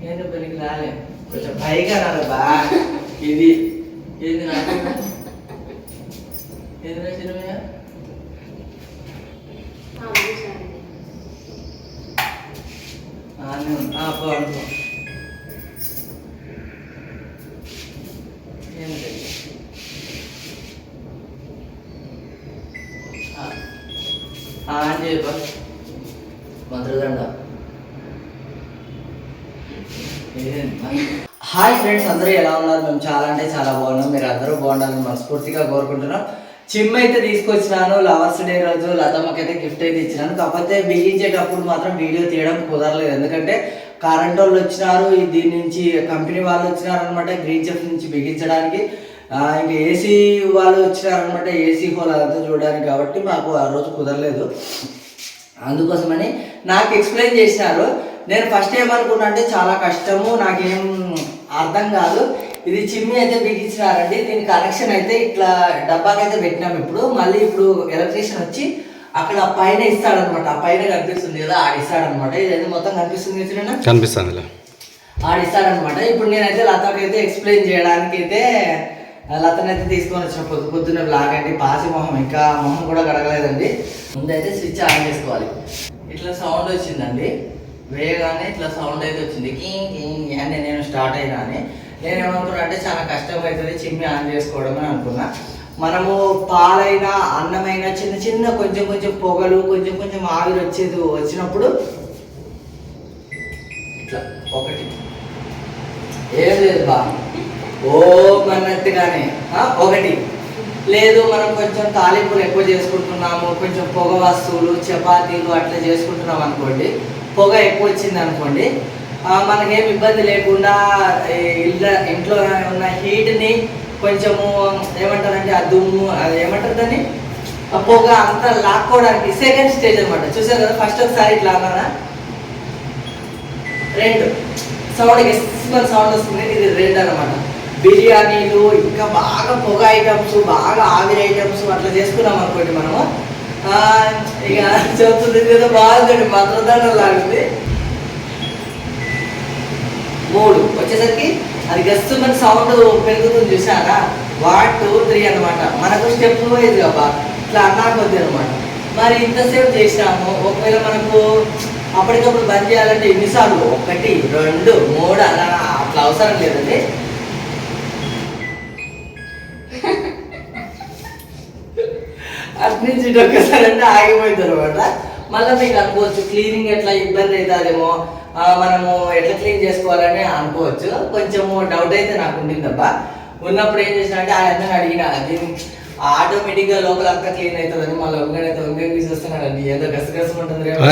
నేను పనికి రాలే. కొంచెం పైగా రాలే బా. ఇది ఏది నాకు ఏది నా చిన్నమయ్య పో అనుకో ఏం లేదు అని చెప్ప మంత్రదండ హాయ్ ఫ్రెండ్స్ అందరూ ఎలా ఉన్నారు? మేము చాలా అంటే చాలా బాగున్నాం. మీరు అందరూ బాగుండాలని మనస్ఫూర్తిగా కోరుకుంటున్నాం. చిమ్ అయితే తీసుకొచ్చినాను. లవర్స్ డే రోజు లతమ్మకి అయితే గిఫ్ట్ అయితే ఇచ్చినాను. కాకపోతే బిగించేటప్పుడు మాత్రం వీడియో తీయడం కుదరలేదు. ఎందుకంటే కరెంట్ వాళ్ళు వచ్చినారు. దీని నుంచి కంపెనీ వాళ్ళు వచ్చినారు అనమాట గ్రీన్ చెఫ్ నుంచి బిగించడానికి. ఇంకా ఏసీ వాళ్ళు వచ్చినారనమాట ఏసీ హోల్ అదంతా చూడడానికి కాబట్టి మాకు ఆ రోజు కుదరలేదు. అందుకోసమని నాకు ఎక్స్ప్లెయిన్ చేసినారు నేను ఫస్ట్ ఏమనుకున్నా అంటే చాలా కష్టము నాకేం అర్థం కాదు. ఇది చిమ్మి అయితే బిగించినారండి. దీని కనెక్షన్ అయితే ఇట్లా డబ్బాకైతే పెట్టినాం ఇప్పుడు. మళ్ళీ ఇప్పుడు ఎలక్ట్రీషియన్ వచ్చి అక్కడ పైన ఇస్తాడనమాట ఆ పైన కనిపిస్తుంది కదా ఆడ ఇస్తాడనమాట ఇదైతే మొత్తం కనిపిస్తుంది కనిపిస్తుంది ఆడిస్తాడనమాట ఇప్పుడు నేనైతే లతకైతే ఎక్స్ప్లెయిన్ చేయడానికి అయితే లతనైతే తీసుకొని వచ్చిన పొద్దు పొద్దున్న బ్లాగ్ అంటే పాసి మొహం ఇంకా మొహం కూడా కడగలేదండి. ముందైతే స్విచ్ ఆన్ చేసుకోవాలి. ఇట్లా సౌండ్ వచ్చిందండి. వేయగానే ఇట్లా సౌండ్ అయితే వచ్చింది. కీంగ్ అని నేను స్టార్ట్ అయినా అని నేను ఏమనుకున్నా అంటే చాలా కష్టం అవుతుంది చిమ్మి ఆన్ చేసుకోవడం అని అనుకున్నా. మనము పాలైనా అన్నమైనా చిన్న చిన్న కొంచెం కొంచెం పొగలు కొంచెం కొంచెం ఆవిరి వచ్చేది వచ్చినప్పుడు ఇట్లా ఒకటి. ఏం లేదు బా. ఓ అన్నట్టుగానే ఆ, ఒకటి. లేదు మనం కొంచెం తాలింపులు ఎక్కువ చేసుకుంటున్నాము కొంచెం పొగ వస్తువులు చపాతీలు అట్లా చేసుకుంటున్నాం అనుకోండి పొగ ఎక్కువ వచ్చింది అనుకోండి మనకేం ఇబ్బంది లేకుండా ఇళ్ళ ఇంట్లో ఉన్న హీట్ని కొంచెము ఏమంటారంటే ఆ దుమ్ము అది ఏమంటారు దాన్ని? ఆ పొగ అంతా లాక్కోవడానికి సెకండ్ స్టేజ్ అనమాట చూసారు కదా ఫస్ట్ ఒకసారి ఇట్లా అన్నానా? రెండు. సౌండ్ ఎక్స్పల్ సౌండ్ వస్తుంది ఇది రెండు అనమాట బిర్యానీలు ఇంకా బాగా పొగ ఐటమ్స్ బాగా ఆవిరి ఐటమ్స్ అట్లా చేసుకున్నాం అనుకోండి మనము. ఇక చెప్తుంది ఏదో బాగుందండి మంత్రదండం లాగుంది. మూడు వచ్చేసరికి అది గస్తుమని సౌండ్ పెరుగుతుంది చూసారా వన్ టూ త్రీ అనమాట మనకు స్టెప్ వైజ్ కాబా ఇట్లా అన్నా కొద్ది అనమాట మరి ఇంతసేపు చేసినాము. ఒకవేళ మనకు అప్పటికప్పుడు బంద్ చేయాలంటే ఎన్నిసార్లు? ఒకటి రెండు మూడు అలా అట్లా అవసరం లేదండి. నుంచి ఒక్కసారి అంటే ఆగిపోయింది అనమాట. మళ్ళీ మీకు అనుకోవచ్చు క్లీనింగ్ ఎట్లా ఇబ్బంది అవుతుందేమో మనము ఎట్లా క్లీన్ చేసుకోవాలని అనుకోవచ్చు. కొంచెము డౌట్ అయితే నాకు ఉండిందబ్బా. ఉన్నప్పుడు ఏం చేసిన అంటే ఆ అన్నని అడిగిన దీన్ని ఆటోమేటిక్గా లోపల అంతా క్లీన్ అవుతుందని మళ్ళీ ఒంగనైతే ఒంగని చూస్తున్నాడండి ఏదో గసగసం ఉంటుంది రేపు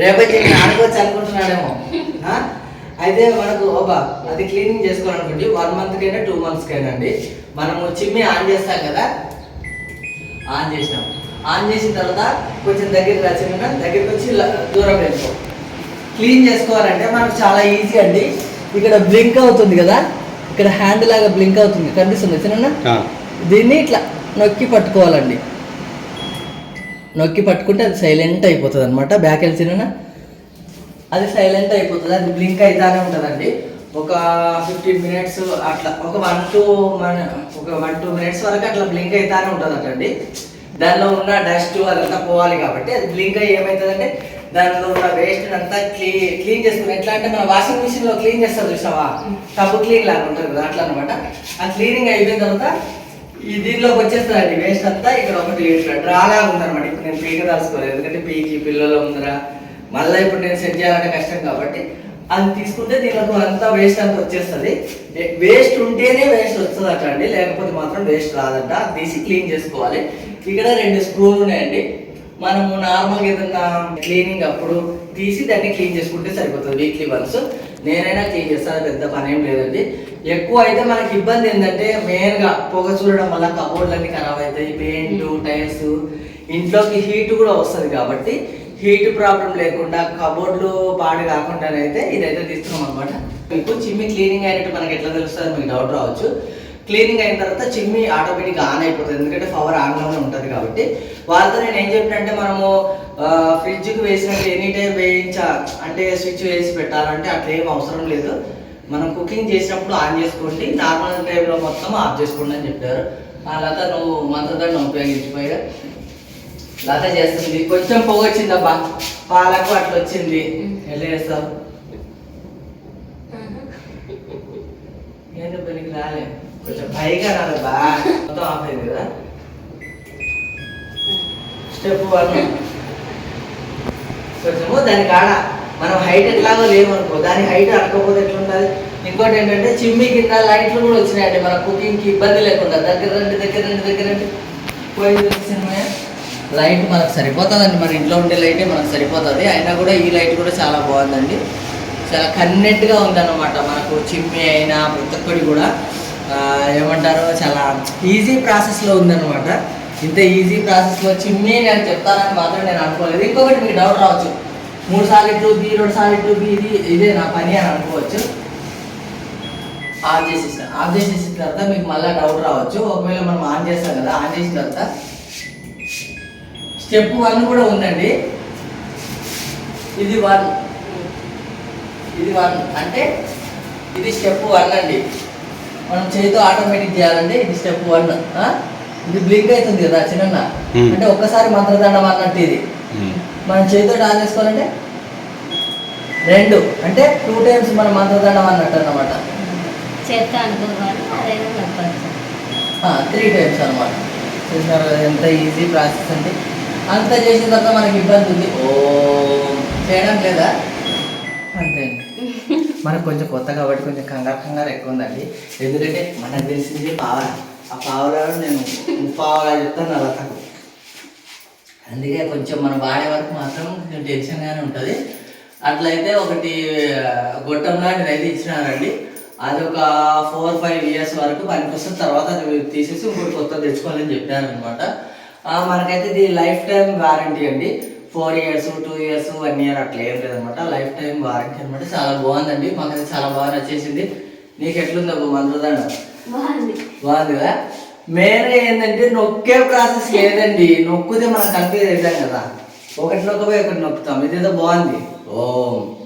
రేపటి నేను ఆడుకోవచ్చు అనుకుంటున్నాడేమో? అయితే మనకు ఓబా అది క్లీనింగ్ చేసుకోవాలనుకోండి వన్ మంత్ కైనా టూ మంత్స్ కైనా అండి. మనము చిమ్మి ఆన్ చేస్తాం కదా ఆన్ చేసినాం. ఆన్ చేసిన తర్వాత కొంచెం దగ్గరికి వచ్చిన దగ్గరికి వచ్చి ఇలా దూరం వెళ్ళిపో క్లీన్ చేసుకోవాలంటే మనకు చాలా ఈజీ అండి. ఇక్కడ బ్లింక్ అవుతుంది కదా? ఇక్కడ హ్యాండ్ లాగా బ్లింక్ అవుతుంది. కనిపిస్తుంది చిన్న దీన్ని ఇట్లా నొక్కి పట్టుకోవాలండి. నొక్కి పట్టుకుంటే అది సైలెంట్ అయిపోతుంది అనమాట బ్యాక్ వెళ్ళిన అది సైలెంట్ అయిపోతుంది అది బ్లింక్ అవుతానే ఉంటుందండి. ఒక ఫిఫ్టీన్ మినిట్స్ అట్లా ఒక వన్ టూ మన ఒక వన్ టూ మినిట్స్ వరకు అట్లా బ్లింక్ అవుతానే ఉంటుంది అండి. దానిలో ఉన్న డస్ట్ అదంతా పోవాలి కాబట్టి అది బ్లింక్ అయ్యి ఏమవుతుందంటే దానిలో ఉన్న వేస్ట్ అంతా క్లీన్ క్లీన్ చేసుకుని ఎట్లా అంటే మన వాషింగ్ మిషన్లో క్లీన్ చేస్తారు చూసావా? టబ్బు క్లీన్ లాగా ఉంటుంది కదా అట్లా అనమాట ఆ క్లీనింగ్ అయిపోయిన తర్వాత ఈ దీనిలోకి వచ్చేస్తుందండి వేస్ట్ అంతా ఇక్కడ ఒకటి ఇట్లా ఉంది ఉందన్నమాట. ఇప్పుడు నేను పీక దాచుకోలేదు ఎందుకంటే పీకి పిల్లల ఉందిరా. మళ్ళీ ఇప్పుడు నేను సెట్ చేయాలంటే కష్టం కాబట్టి అది తీసుకుంటే దీనికి అంతా వేస్ట్ అంతా వచ్చేస్తుంది. వేస్ట్ ఉంటేనే వేస్ట్ వస్తుంది అట్లా అండి. లేకపోతే మాత్రం వేస్ట్ రాదంట. అది తీసి క్లీన్ చేసుకోవాలి. ఇక్కడ రెండు స్క్రూలు ఉన్నాయండి. మనము నార్మల్గా ఏదన్నా క్లీనింగ్ అప్పుడు తీసి దాన్ని క్లీన్ చేసుకుంటే సరిపోతుంది. వీక్లీ వన్స్ నేనైనా క్లీన్ చేస్తాను పెద్ద పని ఏం లేదండి. ఎక్కువ అయితే మనకి ఇబ్బంది ఏంటంటే మెయిన్గా పొగ చూడడం వల్ల కబోర్డ్లన్నీ ఖరాబ్ అవుతాయి. పెయింట్ టైల్స్ ఇంట్లోకి హీట్ కూడా వస్తుంది కాబట్టి హీట్ ప్రాబ్లం లేకుండా కబోర్డ్లు పాడు కాకుండానైతే ఇదైతే తీసుకున్నాం అనమాట మీకు చిమ్మి క్లీనింగ్ అయినట్టు మనకి ఎట్లా తెలుస్తుంది మీకు డౌట్ రావచ్చు. క్లీనింగ్ అయిన తర్వాత చిమ్మి ఆటోమేటిక్గా ఆన్ అయిపోతుంది. ఎందుకంటే పవర్ ఆన్లోనే ఉంటుంది కాబట్టి. వాళ్ళతో నేను ఏం చెప్పినంటే మనము ఫ్రిడ్జ్కి వేసినట్టు ఎనీ టైం వేయించా అంటే స్విచ్ వేసి పెట్టాలంటే అట్లా ఏం అవసరం లేదు. మనం కుకింగ్ చేసినప్పుడు ఆన్ చేసుకోండి. నార్మల్ టైంలో మొత్తం ఆఫ్ చేసుకోండి అని చెప్పారు. ఆ నువ్వు మంత్రదాన్ని ఉపయోగించిపోయా లత చేస్తుంది. కొంచెం పొగ వచ్చిందబ్బా పాలకు అట్లా వచ్చింది. ఎలా చేస్తావు? ఏంటి పనికి రాలే? కొంచెం పైగా రాదబ్బా మొత్తం ఆఫ్ అయింది కదా? Step one. కొంచెము దాని కాడ మనం హైట్ ఎట్లాగో లేవనుకో దాని హైట్ అడగకపోతే ఎట్లుంటుంది? ఇంకోటి ఏంటంటే చిమ్మి కింద లైట్లు కూడా వచ్చినాయండి. మన కుకింగ్కి ఇబ్బంది లేకుండా దగ్గర రండి దగ్గర రండి దగ్గర రండి. పోయింది సినిమా. లైట్ మనకు సరిపోతుందండి. మన ఇంట్లో ఉండే లైటే మనకు సరిపోతుంది. అయినా కూడా ఈ లైట్ కూడా చాలా బాగుందండి. చాలా కన్నెట్గా ఉందన్నమాట మనకు చిమ్మి అయినా ప్రతి ఒక్కటి కూడా ఏమంటారు? చాలా ఈజీ ప్రాసెస్లో ఉందన్నమాట. ఇంత ఈజీ ప్రాసెస్లో చిమ్మి నేను చెప్తానని మాత్రం నేను అనుకోలేదు. ఇంకొకటి మీకు డౌట్ రావచ్చు. మూడు సార్లు టూబీ రెండు సార్లు టూబీ ఇది ఇదే నా పని అని అనుకోవచ్చు. ఆన్ చేసేసాను ఆఫ్ చేసేసిన తర్వాత మీకు మళ్ళీ డౌట్ రావచ్చు. ఒకవేళ మనం ఆన్ చేస్తాం కదా ఆన్ చేసిన తర్వాత స్టెప్ వన్ కూడా ఉందండి. ఇది వన్. ఇది వన్. అంటే ఇది స్టెప్ వన్ అండి. మనం చేతితో ఆటోమేటిక్ చేయాలంటే ఇది స్టెప్ వన్. ఇది బ్లింక్ అవుతుంది కదా చిన్న. అంటే ఒక్కసారి మంత్రదండం అన్నట్టు ఇది. మనం చేతితో ఆన్ చేసుకోవాలంటే రెండు. అంటే టూ టైమ్స్ మనం మంత్రదండం అన్నట్టు చెప్పచ్చు త్రీ టైమ్స్ అనమాట చూసినారు ఎంత ఈజీ ప్రాసెస్ అంటే అంత చేసిన తర్వాత మనకి ఇబ్బంది ఉంది. ఓ. చేయడం లేదా? అంతే. మనకు కొంచెం కొత్త కాబట్టి కొంచెం కంగారు కంగారు ఎక్కువ ఉందండి. ఎందుకంటే మనకు తెలిసింది పావల. ఆ పావలలో నేను పావలా చెప్తాను అలా తక్కువ అందుకే కొంచెం మనం వాడే వరకు మాత్రం కొంచెం టెన్షన్గానే ఉంటుంది. అట్లయితే ఒకటి గొట్టం లాంటిది అయితే ఇచ్చినారండి. అది ఒక ఫోర్ ఫైవ్ ఇయర్స్ వరకు పనికొస్తుంది. తర్వాత అది తీసేసి ఇంకోటి కొత్త తెచ్చుకోవాలని చెప్పారనమాట మనకైతే ఇది లైఫ్ టైం వారంటీ అండి. Four years two years one year అట్లా ఏం లేదనమాట. లైఫ్ టైం వారంటీ అనమాట. చాలా బాగుందండి. మాకైతే చాలా బాగా నచ్చేసింది. నీకు ఎట్లుంది అబ్బు మంత్రదండం? బాగుంది. బాగుంది కదా మెయిన్ ఏంటంటే నొక్కే ప్రాసెస్ లేదండి. నొక్కితే మనం కన్ఫ్యూజ్ అవుతాం కదా. ఒకటి నొక్కపోయి ఒకటి నొక్కుతాం. ఇదేదో బాగుంది. ఓం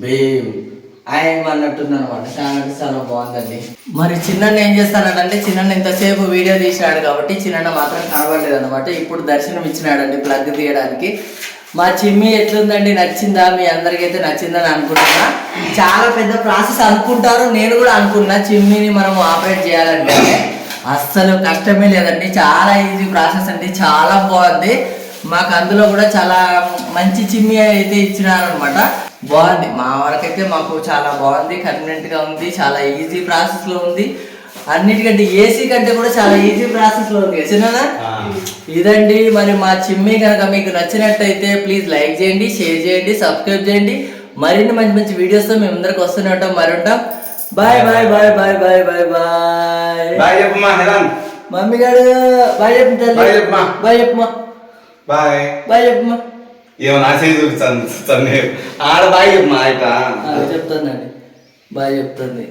భీమ్ ఐం అన్నట్టుంది అనమాట చాలా చాలా బాగుందండి. మరి చిన్న ఏం చేస్తానంటే చిన్న ఇంతసేపు వీడియో తీసినాడు కాబట్టి చిన్న మాత్రం కనబడలేదు అనమాట ఇప్పుడు దర్శనం ఇచ్చినాడండి ప్లగ్ తీయడానికి. మా చిమ్మి ఎట్లుందండి? నచ్చిందా? మీ అందరికైతే నచ్చిందని అనుకుంటున్నా. చాలా పెద్ద ప్రాసెస్ అనుకుంటారు నేను కూడా అనుకున్నా. చిమ్మిని మనం ఆపరేట్ చేయాలంటే అస్సలు కష్టమే లేదండి. చాలా ఈజీ ప్రాసెస్ అండి చాలా బాగుంది. మాకు అందులో కూడా చాలా మంచి చిమ్మి అయితే ఇచ్చినారనమాట బాగుంది. మా వరకైతే మాకు చాలా బాగుంది కన్వీనెంట్గా ఉంది చాలా ఈజీ ప్రాసెస్లో ఉంది. అన్నిటికంటే ఏసీ కంటే కూడా చాలా ఈజీ ప్రాసెస్లో ఉంది చిన్న ఇదండి మరి మా చిమ్మి కనుక మీకు నచ్చినట్టయితే ప్లీజ్ లైక్ చేయండి షేర్ చేయండి సబ్స్క్రైబ్ చేయండి. మరిన్ని మంచి మంచి వీడియోస్తో మేము అందరికి వస్తూనే ఉంటాం మరి ఉంటాం bye bye bye bye bye bye bye bye చెప్పమ్మా మమ్మీ గారు బాయ్ చెప్పు బాయ్ చెప్పమ్మా. బాయ్ చెప్పమ్మా బాయ్ బాయ్ చెప్పమ్మా ఏమన్నా ఆశ ఆడ బాగా చెప్పు మా ఆయన. చెప్తానండి బాగా చెప్తుంది